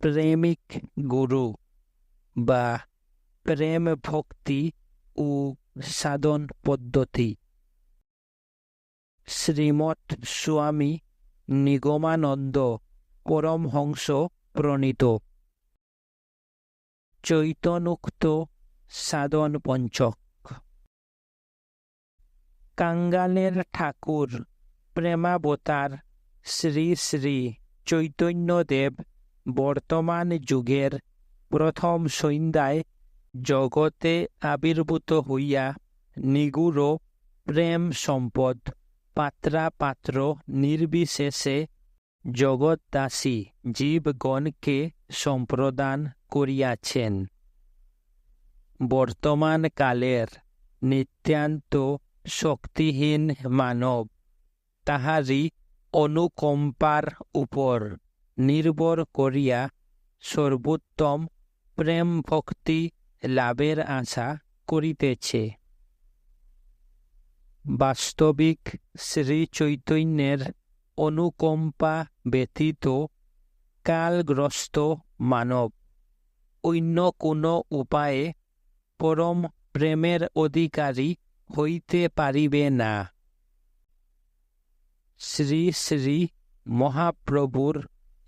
প্রেমিক গুরু বা প্রেম ভক্তি ও সাধন পদ্ধতি। শ্রীমৎ স্বামী নিগমানন্দ পরমহংস প্রণীত। চৈতনুক্ত সাধন পঞ্চক। কাঙ্গালের ঠাকুর প্রেমাবতার শ্রী শ্রী চৈতন্যদেব বর্তমান যুগের প্রথম সন্ধ্যায় জগতে আবির্ভূত হইয়া নিগুড় প্রেম সম্পদ পাত্রা পাত্র নির্বিশেষে জগৎদাসী জীবগণকে সম্প্রদান করিয়াছেন। বর্তমান কালের নিত্যান্ত শক্তিহীন মানব তাহারই অনুকম্পার উপর নির্ভর করিয়া সর্বোত্তম প্রেম ভক্তি লাভের আশা করিতেছে। বাস্তবিক শ্রী চৈতন্যের অনুকম্পা ব্যতীত কালগ্রস্ত মানব। অন্য কোনো উপায়ে পরম প্রেমের অধিকারী হইতে পারিবে না। শ্রী শ্রী মহাপ্রভুর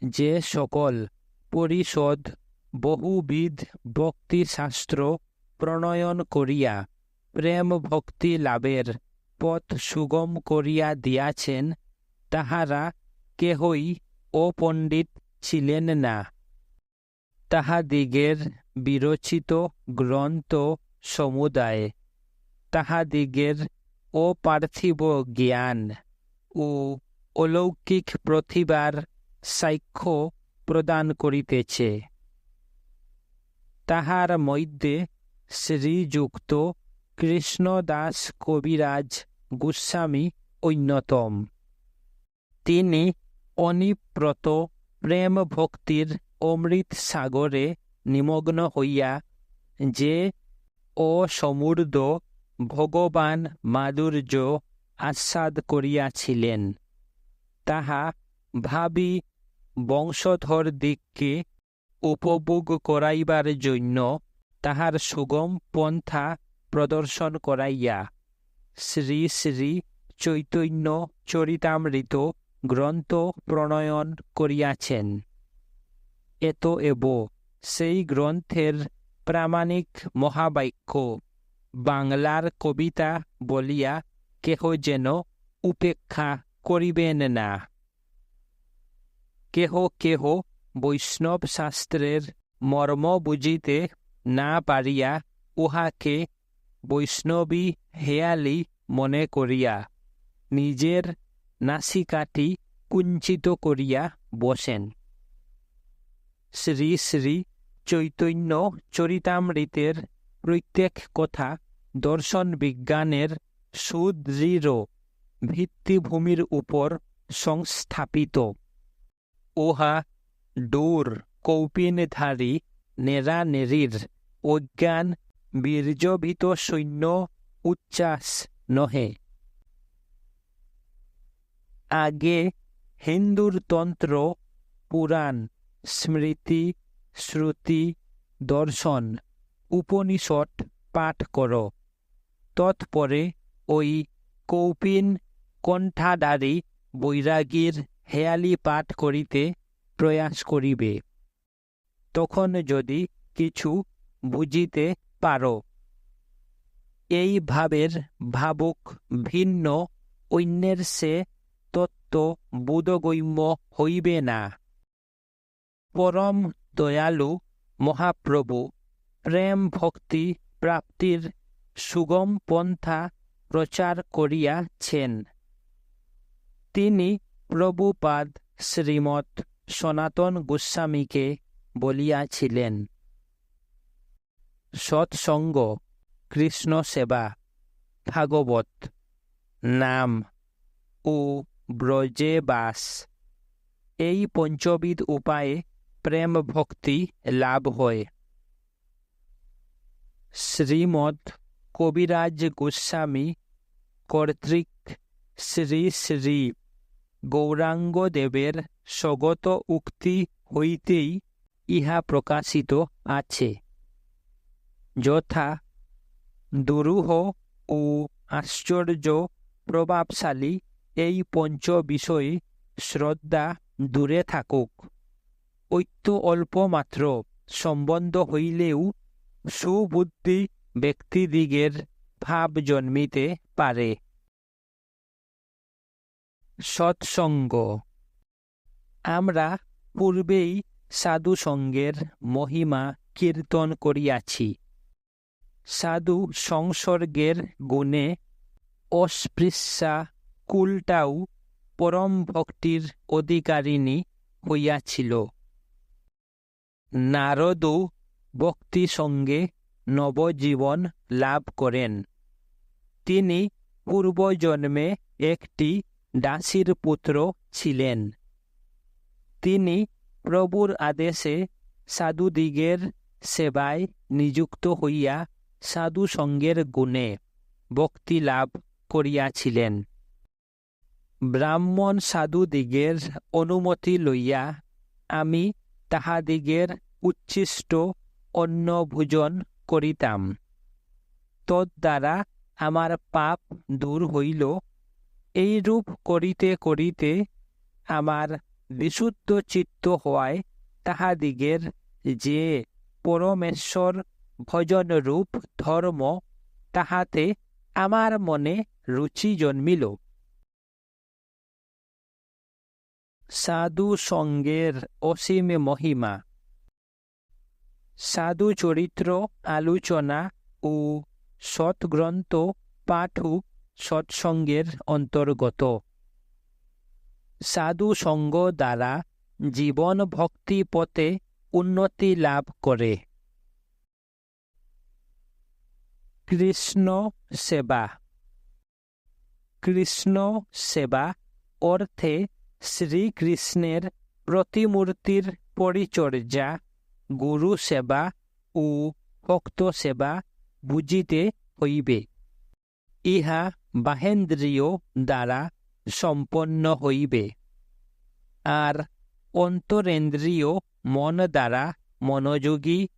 যে সকল পরিষদ বহুবিধ ভক্তিশাস্ত্র প্রণয়ন করিয়া প্রেম ভক্তি লাভের পথ সুগম করিয়া দিয়াছেন, তাহারা কেহই অপণ্ডিত ছিলেন না। তাহাদিগের বিরচিত গ্রন্থ সমুদায়, তাহাদিগের অপার্থিব জ্ঞান ও অলৌকিক প্রতিভার সাক্ষ্য প্রদান করিতেছে। তাহার মধ্যে শ্রীযুক্ত কৃষ্ণদাস কবিরাজ গোস্বামী অন্যতম। তিনি অনিপ্রত প্রেম ভক্তির অমৃত সাগরে নিমগ্ন হইয়া যে অসমূর্ধ ভগবান মাধুর্য আস্বাদ করিয়াছিলেন, তাহা ভাবি বংশধর দিককে উপভোগ করাইবার জন্য তাহার সুগম পন্থা প্রদর্শন করাইয়া শ্রী শ্রী চৈতন্য চরিতামৃত গ্রন্থ প্রণয়ন করিয়াছেন। এত এব, সেই গ্রন্থের প্রামাণিক মহাবাক্য বাংলার কবিতা বলিয়া কেহ যেন উপেক্ষা করিবেন না। কেহ কেহ বৈষ্ণব শাস্ত্রের মর্ম বুঝিতে না পারিয়া উহাকে বৈষ্ণবী হেয়ালি মনে করিয়া নিজের নাসিকাটি কুঞ্চিত করিয়া বসেন। শ্রী শ্রী চৈতন্য চরিতামৃতের প্রত্যেক কথা দর্শন বিজ্ঞানের সুদৃঢ় ভিত্তিভূমির উপর সংস্থাপিত। উহা ডোর কৌপিনধারী নেড়ানেড়ির অজ্ঞান বীর্যভীত সৈন্য উচ্ছ্বাস নহে আগে হিন্দুর তন্ত্র পুরাণ স্মৃতি শ্রুতি দর্শন উপনিষদ পাঠ কর তৎপরে ওই কৌপিন কণ্ঠাদারী বৈরাগীর হেয়ালি পাঠ করিতে প্রয়াস করিবে। তখন যদি কিছু বুঝিতে পারো। এই ভাবের ভাবুক ভিন্ন, অন্যের সে তত্ত্ব বোধগম্য হইবে না। পরম দয়ালু মহাপ্রভু, প্রেম ভক্তি প্রাপ্তির সুগম পন্থা প্রচার করিয়াছেন। তিনি প্রভুপাদ শ্রীমৎ সনাতন গোস্বামীকে বলিয়াছিলেন, সৎসঙ্গ কৃষ্ণ সেবা ভাগবত, নাম ও ব্রজে বাস। এই পঞ্চবিধ উপায়ে প্রেম ভক্তি লাভ হয়। শ্রীমৎ কবিরাজ গোস্বামী কর্তৃক শ্রী শ্রী গৌরাঙ্গদেবের স্বগত উক্তি হইতেই ইহা প্রকাশিত আছে। যথা দুরূহ ও আশ্চর্য প্রভাবশালী এই পঞ্চ বিষয়ে শ্রদ্ধা দূরে থাকুক। ঐত্য অল্প মাত্র সম্বন্ধ হইলেও সুবুদ্ধি ব্যক্তিদিগের ভাব জন্মিতে পারে। সৎসঙ্গ। আমরা পূর্বেই সাধু সঙ্গের মহিমা কীর্তন করিয়াছি। সাধু সংসর্গের গুণে অস্পৃশ্যা কুলটাও পরম ভক্তির অধিকারিণী হইয়াছিল। নারদও ভক্তি সঙ্গে নবজীবন লাভ করেন। তিনি পূর্বজন্মে একটি দাসীর পুত্র ছিলেন। তিনি প্রভুর আদেশে সাধুদিগের সেবায় নিযুক্ত হইয়া সাধু সঙ্গের গুণে ভক্তি লাভ করিয়াছিলেন। ব্রাহ্মণ সাধুদিগের অনুমতি লইয়া আমি তাহাদিগের উচ্ছিষ্ট অন্ন ভোজন করিতাম। তদ্বারা আমার পাপ দূর হইল এইরূপ করিতে করিতে আমার বিশুদ্ধ চিত্ত হওয়ায় তাহাদিগের যে পরমেশ্বর ভজনরূপ ধর্ম, তাহাতে আমার মনে রুচি জন্মিল। সাধু সঙ্গের অসীম মহিমা। সাধু চরিত্র আলোচনা ও সৎগ্রন্থ পাঠু সৎসঙ্গের অন্তর্গত। সাধু সঙ্গ দ্বারা জীবন ভক্তি পথে উন্নতি লাভ করে। কৃষ্ণ সেবা। কৃষ্ণ সেবা অর্থে শ্রীকৃষ্ণের প্রতিমূর্তির পরিচর্যা গুরু সেবা ও ভক্ত সেবা বুঝিতে হইবে। ইহা বাহেন্দ্রীয় দ্বারা সম্পন্ন হইবে। আর অন্তরেন্দ্রিয় মন দ্বারা মনোযোগী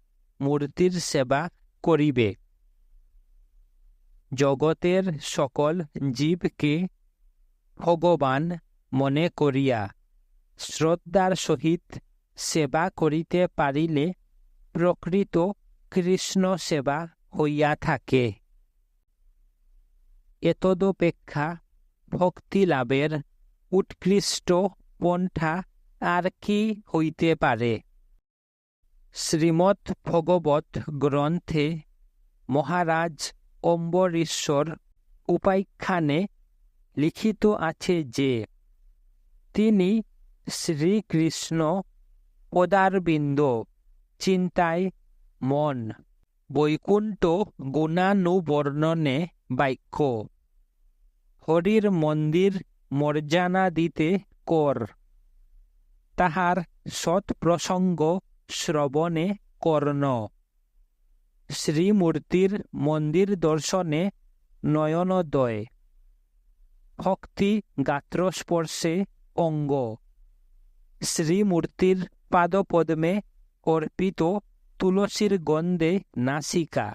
মূর্তির সেবা করিবে। জগতের সকল জীবকে ভগবান মনে করিয়া শ্রদ্ধার সহিত সেবা করিতে পারিলে প্রকৃত কৃষ্ণ সেবা হইয়া থাকে। এতদপেক্ষা ভক্তি লাভের উৎকৃষ্ট পন্থা আর কি হইতে পারে? শ্রীমৎ ভগবত গ্রন্থে মহারাজ অম্বরীশ্বর উপাখ্যানে লিখিত আছে যে, তিনি শ্রীকৃষ্ণ পদারবিন্দ, চিন্তায় মন, বৈকুণ্ঠ গুণানুবর্ণনে বাক্য। হরির মন্দির মর্যানা দিতে কর। তাহার সৎপ্রসঙ্গ শ্রবণে কর্ণ। শ্রীমূর্তির মন্দির দর্শনে নয়নদয়। ভক্তি গাত্রস্পর্শে অঙ্গ। শ্রীমূর্তির পাদপদ্মে অর্পিত তুলসীর গন্ধে নাসিকা।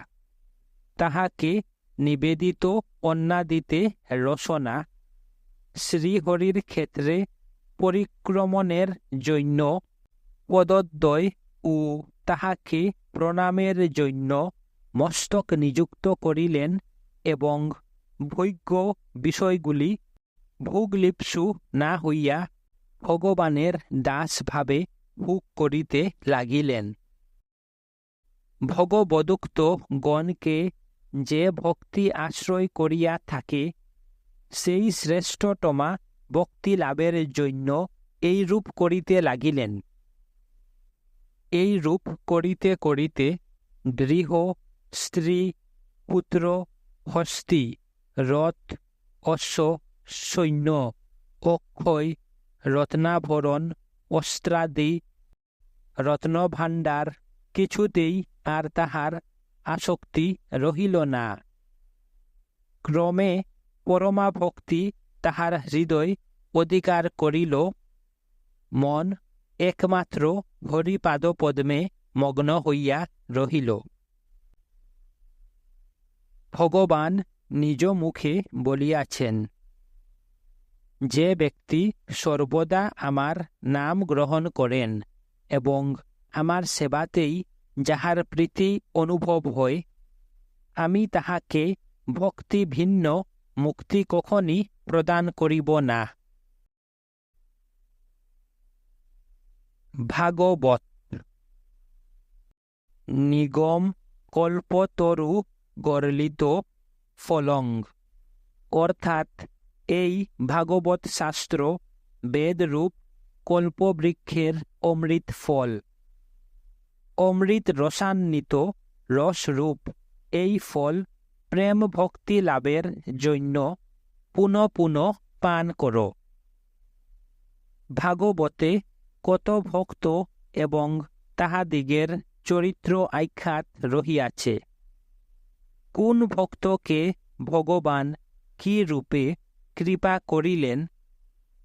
তাহাকে নিবেদিত অন্নাদিতে রসনা, শ্রীহরির ক্ষেত্রে পরিক্রমণের জন্য, পদদ্বয় ও তাহাকে প্রণামের জন্য মস্তক নিযুক্ত করিলেন এবং ভৈজ্ঞ বিষয়গুলি ভোগলিপসু না হইয়া ভগবানের দাসভাবে ভোগ করিতে লাগিলেন। ভগবদুক্ত গণকে যে ভক্তি আশ্রয় করিয়া থাকে, সেই শ্রেষ্ঠতমা ভক্তি লাভের জন্য এই রূপ করিতে লাগিলেন। এই রূপ করিতে করিতে গৃহ স্ত্রী, পুত্র, হস্তি, রথ, অশ্ব, সৈন্য, অক্ষয়, রত্নাভরণ অস্ত্রাদি রত্নভাণ্ডার কিছুতেই আর তাহার আসক্তি রহিল না। ক্রমে পরমা ভক্তি তাহার হৃদয় অধিকার করিল। মন একমাত্র হরিপাদ পদ্মে মগ্ন হইয়া রহিল। ভগবান নিজ মুখে বলিয়াছেন, যে ব্যক্তি সর্বদা আমার নাম গ্রহণ করেন এবং আমার সেবাতেই যাহার প্রীতি অনুভব হয়, আমি তাহাকে ভক্তি ভিন্ন, মুক্তি কখনই প্রদান করিব না। ভাগবত নিগম কল্পতরু গর্লিত ফলং। অর্থাৎ এই ভাগবত শাস্ত্র বেদরূপ কল্পবৃক্ষের অমৃত ফল। অমৃত রসান্বিত রসরূপ। এই ফল প্রেম ভক্তি লাভের জন্য পুনঃ পুনঃ পান কর। ভাগবতে কত ভক্ত এবং তাহাদিগের চরিত্র আখ্যাত রহিয়াছে। কোন ভক্তকে ভগবান কি রূপে কৃপা করিলেন?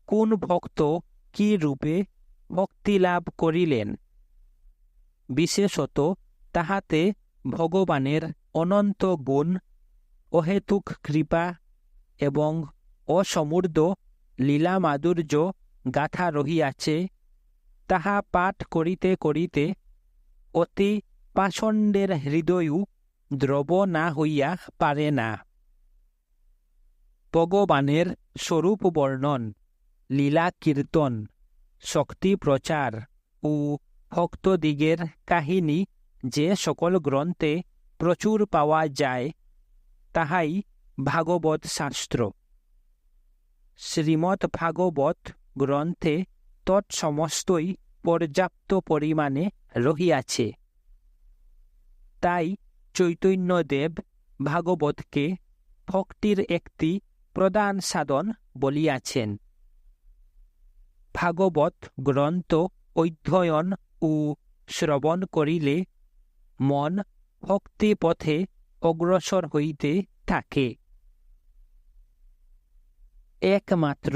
কোন ভক্ত কি রূপে ভক্তিলাভ করিলেন? বিশেষত তাহাতে ভগবানের অনন্ত গুণ, অহেতুক কৃপা এবং অসমূর্ধ লীলা মাধুর্য গাথা রহিয়াছে, তাহা পাঠ করিতে করিতে অতি পাষণ্ডের হৃদয়ও দ্রব না হইয়া পারে না। ভগবানের স্বরূপ বর্ণন, লীলা কীর্তন, শক্তি প্রচার ও ভক্তদিগের কাহিনী যে সকল গ্রন্থে প্রচুর পাওয়া যায়, তাহাই ভাগবত শাস্ত্র। শ্রীমৎ ভাগবত গ্রন্থে তৎসমস্তই পর্যাপ্ত পরিমাণে রহিয়াছে। তাই চৈতন্যদেব ভাগবতকে ভক্তির একটি প্রধান সাধন বলিয়াছেন। ভাগবত গ্রন্থ অধ্যয়ন ও শ্রবণ করিলে মন ভক্তি পথে অগ্রসর হইতে থাকে। একমাত্র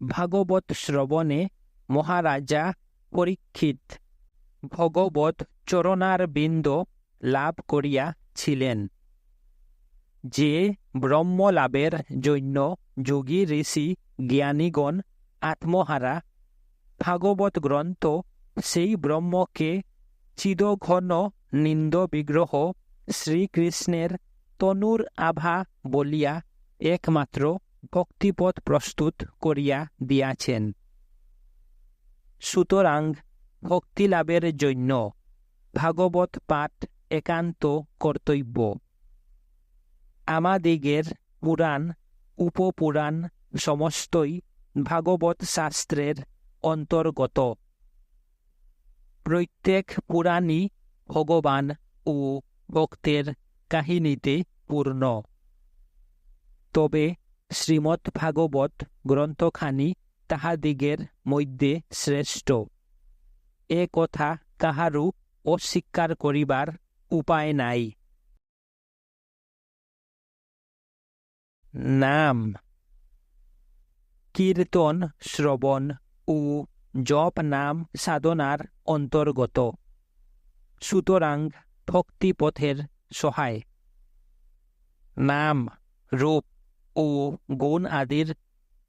ভাগবত শ্রবণে মহারাজা পরীক্ষিত ভগবত চরণার বিন্দ লাভ করিয়াছিলেন, যে ব্রহ্ম লাভের জন্য যোগী ঋষি জ্ঞানীগণ আত্মহারা ভাগবত গ্রন্থ সেই ব্রহ্মকে চিদঘন নিন্দ বিগ্রহ শ্রীকৃষ্ণের তনুর আভা বলিয়া একমাত্র ভক্তিপথ প্রস্তুত করিয়া দিয়াছেন। সুতরাং ভক্তিলাভের জন্য ভাগবত পাঠ একান্ত কর্তব্য। আমাদিগের পুরাণ, উপপুরাণ সমস্তই ভাগবত শাস্ত্রের অন্তর্গত। প্রত্যেক পুরাণই ভগবান ও ভক্তের কাহিনীতে পূর্ণ। তবে শ্রীমৎ ভাগবত গ্রন্থখানি তাহাদিগের মধ্যে শ্রেষ্ঠ। এ কথা কাহারও অস্বীকার করিবার উপায় নাই। নাম, কীর্তন, শ্রবণ ও জপ নাম সাধনার অন্তর্গত সুতরাং ভক্তিপথের সহায় নাম রূপ ও গুণ আদির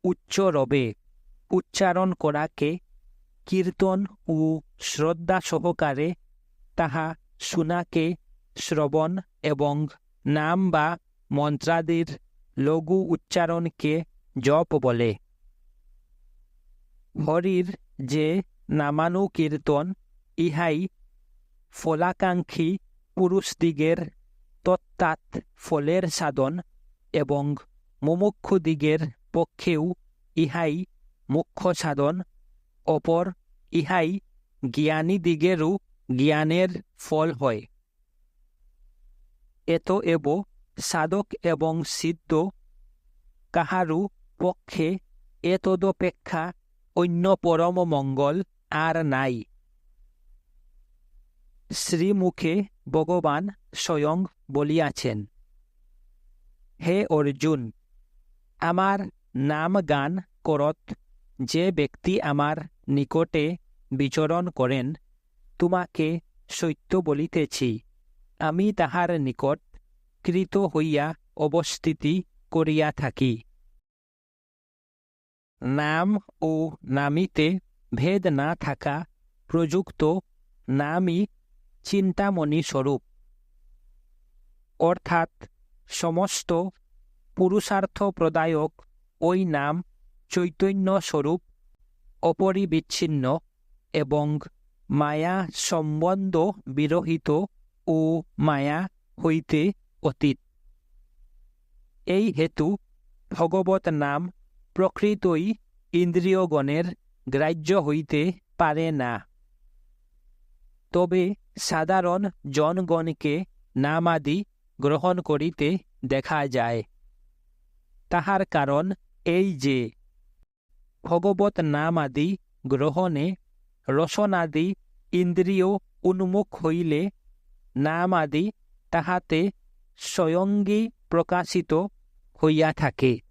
উচ্চ রবে উচ্চারণ করাকে কীর্তন ও শ্রদ্ধা সহকারে তাহা শুনাকে শ্রবণ এবং নাম বা মন্ত্রাদির লঘু উচ্চারণকে জপ বলে হরির যে নামানুকীর্তন ইহাই ফলাকাঙ্ক্ষী পুরুষদিগের তত্ত্বাৎ ফলের সাধন এবং মুমুক্ষুদিগের পক্ষেও ইহাই মুখ্য সাধন, অপর ইহাই জ্ঞানীদিগেরও জ্ঞানের ফল হয়। এত এব সাধক এবং সিদ্ধ কাহারু পক্ষে এতদপেক্ষা অন্য পরম মঙ্গল আর নাই। শ্রীমুখে ভগবান স্বয়ং বলিয়াছেন, হে অর্জুন, আমার নাম গান করত যে ব্যক্তি আমার নিকটে বিচরণ করেন, তোমাকে সত্য বলিতেছি, আমি তাহার নিকট কৃত হইয়া অবস্থিতি করিয়া থাকি। নাম ও নামিতে ভেদ না থাকা প্রযুক্ত নামই চিন্তামণি স্বরূপ। অর্থাৎ সমস্ত পুরুষার্থ প্রদায়ক ওই নাম চৈতন্য স্বরূপ, অপরিবিচ্ছিন্ন এবং মায়া সম্বন্ধ বিরহিত ও মায়া হইতে অতীত। এই হেতু ভগবত নাম প্রকৃতই ইন্দ্রিয়গণের গ্রাহ্য হইতে পারে না। তবে সাধারণ জনগণকে নামাদি গ্রহণ করিতে দেখা যায়। তাহার কারণ এই যে, ভগবত নামাদি গ্রহণে রসনাদি ইন্দ্রিয় উন্মুখ হইলে নামাদি তাহাতে স্বয়ঙ্গী প্রকাশিত হইয়া থাকে।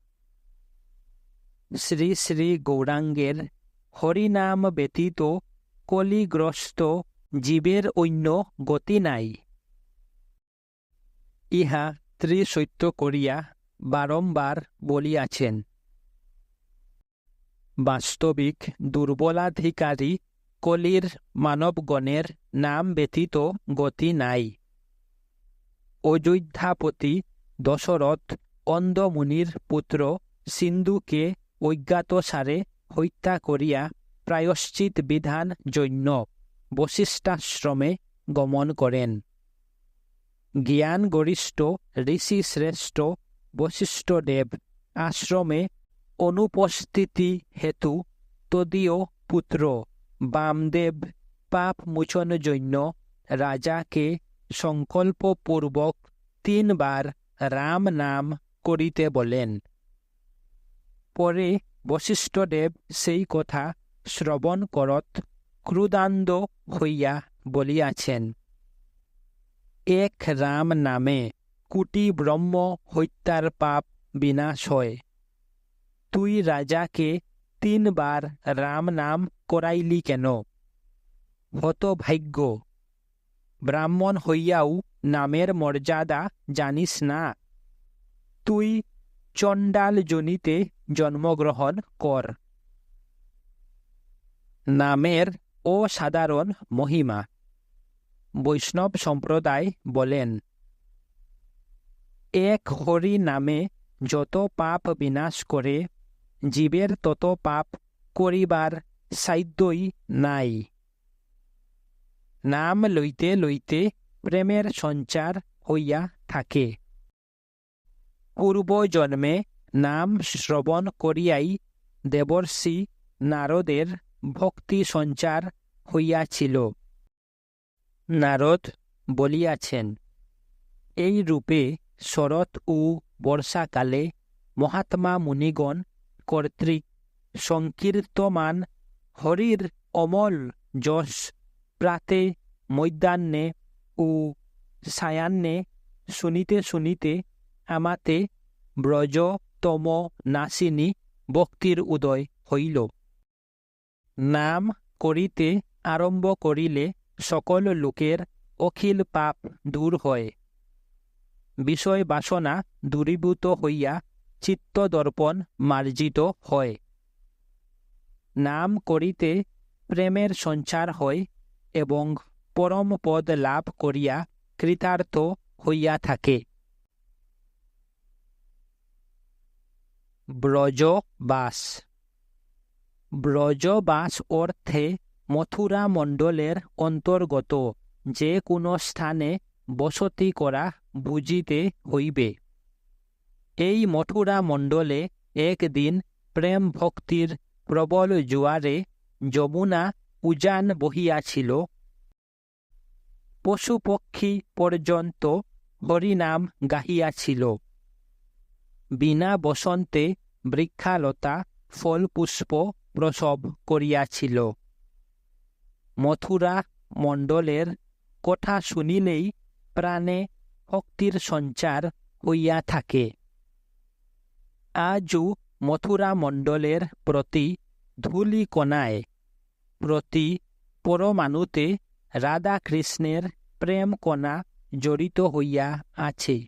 শ্রী শ্রী গৌরাঙ্গের হরিনাম ব্যতীত কলিগ্রস্ত জীবের অন্য গতি নাই। ইহা ত্রিসত্য করিয়া বারম্বার বলিয়াছেন। বাস্তবিক দুর্বলাধিকারী কলির মানবগণের নাম ব্যতীত গতি নাই। অযোধ্যাপতি দশরথ অন্ধমুনির পুত্র সিন্ধুকে অজ্ঞাতসারে হত্যা করিয়া প্রায়শ্চিত বিধান জন্য বশিষ্ঠাশ্রমে গমন করেন। জ্ঞান গরিষ্ঠ ঋষি শ্রেষ্ঠ বশিষ্ঠদেব আশ্রমে অনুপস্থিতি হেতু তদীয় পুত্র বামদেব পাপ মোচন জন্য রাজাকে সংকল্পপূর্বক তিনবার রাম নাম করিতে বলেন। পরে বশিষ্ঠদেব সেই কথা শ্রবণ করত ক্রুদান্দ হইয়া বলিয়াছেন, এক রাম নামে কুটি ব্রহ্ম হত্যার পাপ বিনাশ হয়। তুই রাজাকে তিনবার রাম নাম করাইলি কেন? হতভাগ্য ব্রাহ্মণ হইয়াও নামের মর্যাদা জানিস না। তুই চণ্ডাল জনিতে জন্মগ্রহণ কর। নামের অসাধারণ মহিমা, বৈষ্ণব সম্প্রদায় বলেন। এক হরি নামে যত পাপ বিনাশ করে, জীবের তত পাপ করিবার সাধ্যই নাই। নাম লইতে লইতে প্রেমের সঞ্চার হইয়া থাকে। পূর্বজন্মে নাম শ্রবণ করিয়াই দেবর্ষি নারদের ভক্তি সঞ্চার হইয়াছিল। নারদ বলিয়াছেন, এই রূপে শরৎ ও বর্ষাকালে মহাত্মা মুনিগণ কর্তৃক সংকীর্তমান হরির অমল যশ প্রাতে মধ্যাহ্নে ও সায়ান্নে শুনিতে শুনিতে আমাতে ব্রজ তম নাসিনী ভক্তির উদয় হইল। নাম করিতে আরম্ভ করিলে সকল লোকের অখিল পাপ দূর হয়। বিষয় বাসনা দূরীভূত হইয়া চিত্তদর্পণ মার্জিত হয়। নাম করিতে প্রেমের সঞ্চার হয় এবং পরম পদ লাভ করিয়া কৃতার্থ হইয়া থাকে। ব্রজবাস ব্রজবাস অর্থে মথুরা মণ্ডলের অন্তর্গত, যে কোনো স্থানে বসতি করা বুঝিতে হইবে। এই মথুরা মণ্ডলে একদিন প্রেম ভক্তির প্রবল জোয়ারে যমুনা উজান বহিয়াছিল। পশুপক্ষী পর্যন্ত হরিনাম গাহিয়াছিল। বিনা বসন্তে বৃক্ষালতা, ফলপুষ্প প্রসব করিয়াছিল। মথুরা মণ্ডলের কথা শুনিলেই প্রাণে ভক্তির সঞ্চার হইয়া থাকে। আজও মথুরা মণ্ডলের প্রতি ধূলিকণায়, প্রতি পরমাণুতে রাধা কৃষ্ণের প্রেম কণা জড়িত হইয়া আছে।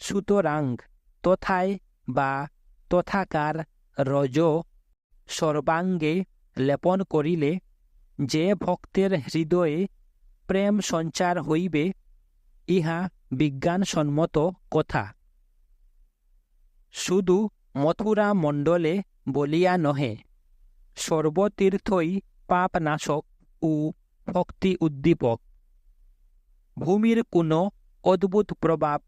সুতরাং তথায় বা তথাকার রজ সর্বাঙ্গে লেপন করিলে যে ভক্তের হৃদয়ে প্রেম সঞ্চার হইবে, ইহা বিজ্ঞানসম্মত কথা। শুধু মথুরা মণ্ডলে বলিয়া নহে, সর্বতীর্থই পাপনাশক ও ভক্তি উদ্দীপক। ভূমির কোনো অদ্ভুত প্রভাব,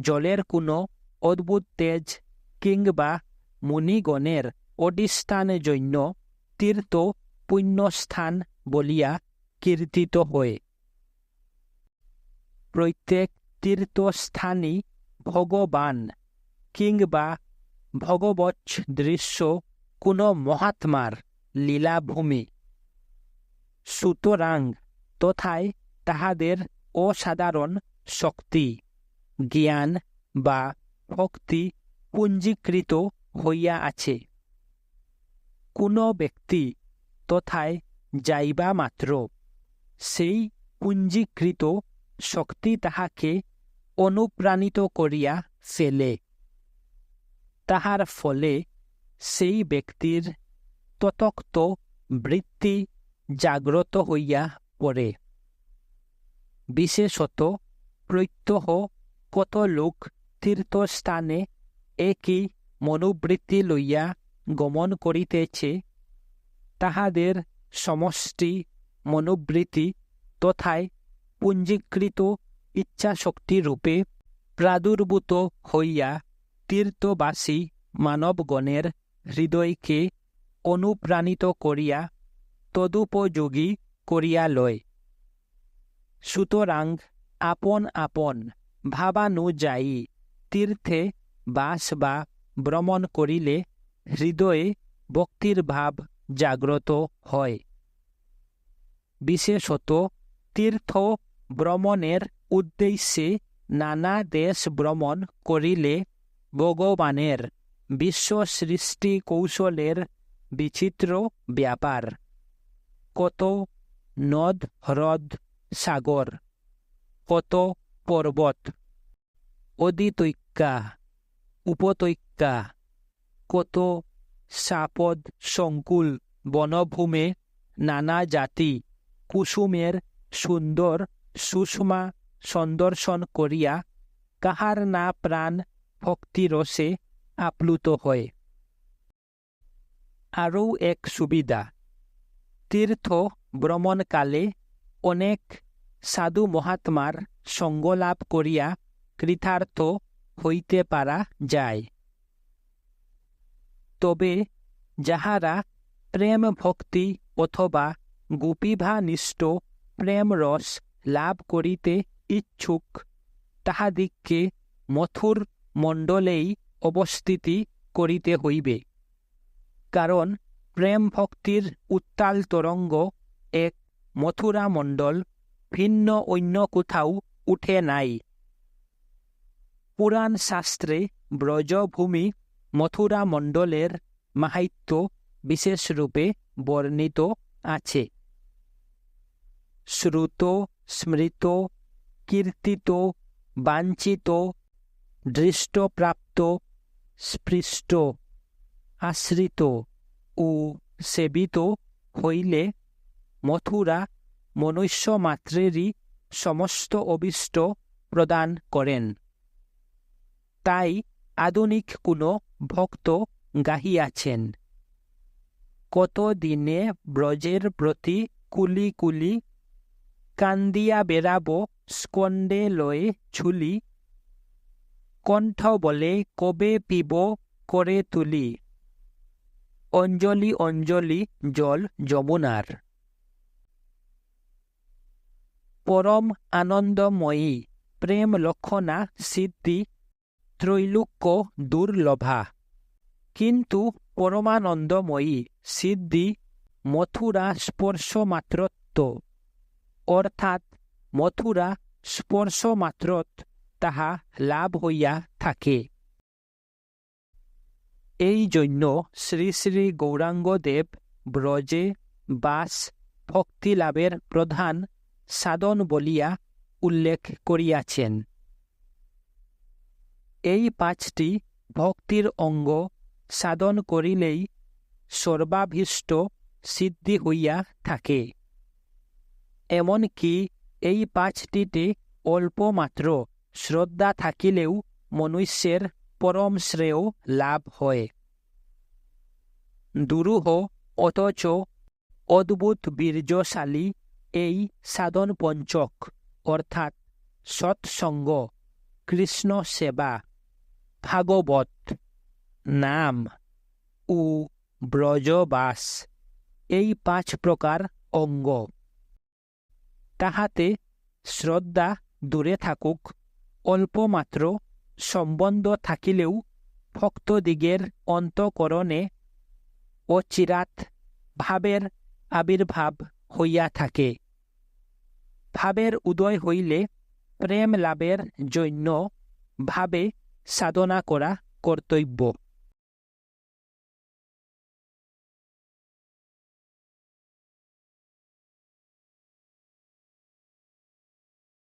জলের কোনো অদ্ভুত তেজ কিংবা মুনিগণের অধিষ্ঠানের জন্য তীর্থ পুণ্যস্থান বলিয়া কীর্তিত হয়ে। প্রত্যেক তীর্থস্থানই ভগবান কিংবা ভগবৎ দৃশ্য কোনো মহাত্মার লীলাভূমি। সুতরাং তথায় তাহাদের অসাধারণ শক্তি, জ্ঞান বা ভক্তি পুঞ্জীকৃত হইয়া আছে। কোনো ব্যক্তি তথায় যাইবা মাত্র, সেই পুঞ্জীকৃত শক্তি তাহাকে অনুপ্রাণিত করিয়া ফেলে। তাহার ফলে সেই ব্যক্তির ততক্ত বৃত্তি জাগ্রত হইয়া পড়ে। বিশেষত প্রত্যহ কত লোক তীর্থস্থানে একই মনোবৃত্তি লইয়া গমন করিতেছে, তাহাদের সমষ্টি মনোবৃত্তি তথায় পুঞ্জীকৃত ইচ্ছাশক্তিরূপে প্রাদুর্ভূত হইয়া তীর্থবাসী মানবগণের হৃদয়কে অনুপ্রাণিত করিয়া তদুপযোগী করিয়া লয়। সুতরাং আপন আপন ভাবানুযায়ী তীর্থে বাস বা ভ্রমণ করিলে হৃদয়ে ভক্তির ভাব জাগ্রত হয়। বিশেষত তীর্থ ভ্রমণের উদ্দেশ্যে নানা দেশ ভ্রমণ করিলে ভগবানের বিশ্ব সৃষ্টি কৌশলের বিচিত্র ব্যাপার। কত নদ, হ্রদ, সাগর, কত পর্বত অদিতৈক্যা উপতৈক্যা কত সাপদ সংকুল বনভূমে নানা জাতি কুসুমের সুন্দর সুষমা সন্দর্শন করিয়া কাহার না প্রাণ ভক্তিরসে আপ্লুত হয়। আরও এক সুবিধা, তীর্থ ভ্রমণকালে অনেক সাধু মহাত্মার সঙ্গলাভ করিয়া কৃতার্থ হইতে পারা যায়। তবে যাহারা প্রেম ভক্তি অথবা গোপীভানিষ্ঠ প্রেম রস লাভ করিতে ইচ্ছুক, তাহাদিগকে মথুর মণ্ডলেই অবস্থিতি করিতে হইবে। কারণ প্রেম ভক্তির উত্তাল তরঙ্গ এক মথুরা মণ্ডল, ভিন্ন অন্য কোথাও উঠে নাই। পুরাণ শাস্ত্রে ব্রজভূমি মথুরা মণ্ডলের মাহাত্য বিশেষরূপে বর্ণিত আছে। শ্রুত, স্মৃত, কীর্তিত, বাঞ্ছিত, দৃষ্টপ্রাপ্ত, স্পৃষ্ট, আশ্রিত ও সেবিত হইলে মথুরা মনুষ্যমাত্রেরই সমস্ত অবিষ্ট প্রদান করেন। তাই আধুনিক কোনো ভক্ত গাহিয়াছেন। কত দিনে ব্রজের প্রতি কুলি কুলি কান্দিয়া বেড়াব স্কন্দে লয়ে ছুলি কণ্ঠ বলে কবে পিব করে তুলি। অঞ্জলি অঞ্জলি জল যমুনার। পরম আনন্দময়ী প্রেম লক্ষণা সিদ্ধি ত্রৈলোক্য দুর্লভা। কিন্তু পরমানন্দময়ী সিদ্ধি মথুরা স্পর্শ মাত্রত্ব অর্থাৎ মথুরা স্পর্শ মাত্রত তাহা লাভ হইয়া থাকে। এই জন্য শ্রী শ্রী গৌরাঙ্গদেব ব্রজে বাস ভক্তি লাভের প্রধান সাধন বলিয়া উল্লেখ করিয়াছেন। এই পাঁচটি ভক্তির অঙ্গ সাধন করিলেই সর্বাভীষ্ট সিদ্ধি হইয়া থাকে। এমনকি এই পাঁচটিতে অল্প মাত্র শ্রদ্ধা থাকিলেও মনুষ্যের পরম শ্রেয় লাভ হয়। দুরূহ অথচ অদ্ভুত বীর্যশালী এই সাধন পঞ্চক অর্থাৎ সৎসঙ্গ, কৃষ্ণ সেবা ভাগবত নাম ও ব্রজবাস। এই পাঁচ প্রকার অঙ্গ। তাহাতে শ্রদ্ধা দূরে থাকুক, অল্পমাত্র সম্বন্ধ থাকিলেও ভক্তদিগের অন্তকরণে অচিরাত ভাবের আবির্ভাব হইয়া থাকে। ভাবের উদয় হইলে প্রেম লাভের জন্য ভাবে সাধনা করা কর্তব্য